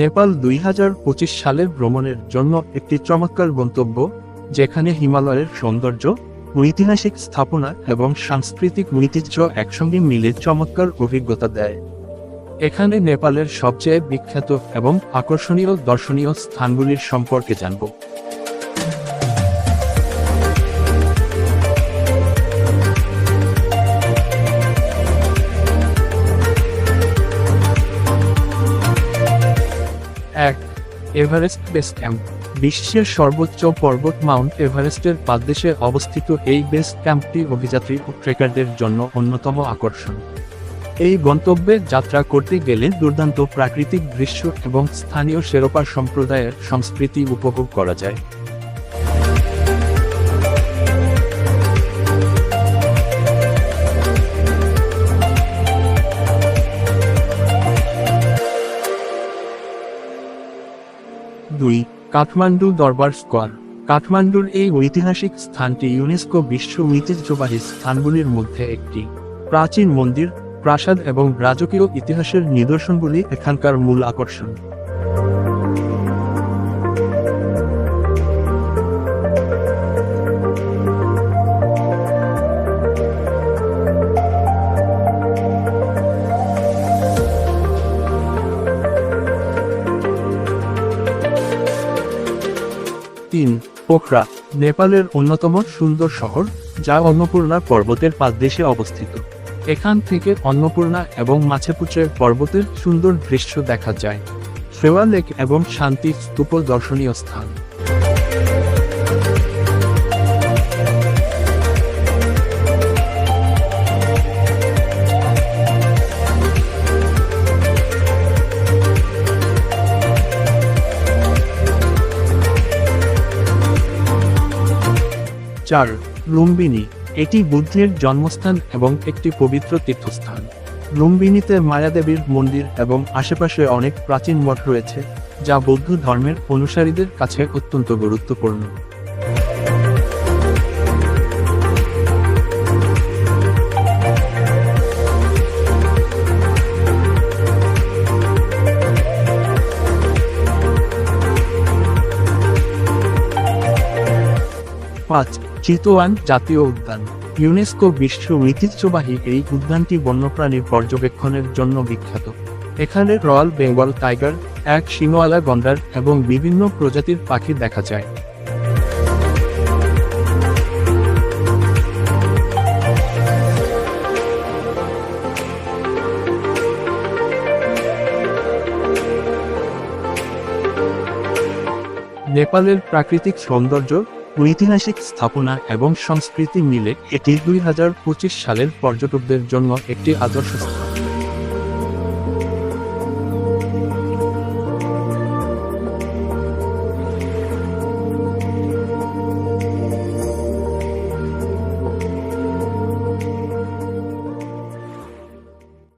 নেপাল দুই সালের ভ্রমণের জন্য একটি চমৎকার গন্তব্য, যেখানে হিমালয়ের সৌন্দর্য, ঐতিহাসিক স্থাপনা এবং সাংস্কৃতিক ঐতিহ্য একসঙ্গে মিলে চমৎকার অভিজ্ঞতা দেয়। এখানে নেপালের সবচেয়ে বিখ্যাত এবং আকর্ষণীয় দর্শনীয় স্থানগুলির সম্পর্কে জানব। এক, এভারেস্ট বেস ক্যাম্প। বিশ্বের সর্বোচ্চ পর্বত মাউন্ট এভারেস্টের পাদদেশে অবস্থিত এই বেস ক্যাম্পটি অভিযাত্রী ও ট্রেকারদের জন্য অন্যতম আকর্ষণ। এই গন্তব্যে যাত্রা করতে গেলে দুর্দান্ত প্রাকৃতিক দৃশ্য এবং স্থানীয় শেরোপা সম্প্রদায়ের সংস্কৃতি উপভোগ করা যায়। দুই, কাঠমান্ডু দরবার স্কোয়ার। কাঠমান্ডুর এই ঐতিহাসিক স্থানটি ইউনেস্কো বিশ্ব ঐতিহ্যবাহী স্থানগুলির মধ্যে একটি। প্রাচীন মন্দির, প্রাসাদ এবং রাজকীয় ইতিহাসের নিদর্শনগুলি এখানকার মূল আকর্ষণ। তিন, পোখরা, নেপালের অন্যতম সুন্দর শহর, যা অন্নপূর্ণা পর্বতের পাদদেশে অবস্থিত। এখান থেকে অন্নপূর্ণা এবং মাছেপুচের পর্বতের সুন্দর দৃশ্য দেখা যায়। সেওয়া লেক এবং শান্তি স্তূপ দর্শনীয় স্থান। চার, লুম্বিনী, এটি বুদ্ধের জন্মস্থান এবং একটি পবিত্র তীর্থস্থান। লুম্বিনীতে মায়াদেবীর মন্দির এবং আশেপাশে অনেক প্রাচীন মঠ রয়েছে, যা বৌদ্ধ ধর্মের অনুসারীদের কাছে অত্যন্ত গুরুত্বপূর্ণ। পাঁচ, চিতোয়ান জাতীয় উদ্যান। ইউনেস্কো বিশ্ব ঐতিহ্যবাহী এই উদ্যানটি বন্যপ্রাণীর পর্যবেক্ষণের জন্য বিখ্যাত। এখানে রয়্যাল বেঙ্গল টাইগার, এক শিংওয়ালা গন্ডার এবং বিভিন্ন প্রজাতির পাখি দেখা যায়। নেপালের প্রাকৃতিক সৌন্দর্য ঐতিহাসিক স্থাপনা এবং সংস্কৃতি মিলে এটি দুই হাজার পঁচিশ সালের পর্যটকদের জন্য একটি আদর্শ স্থান।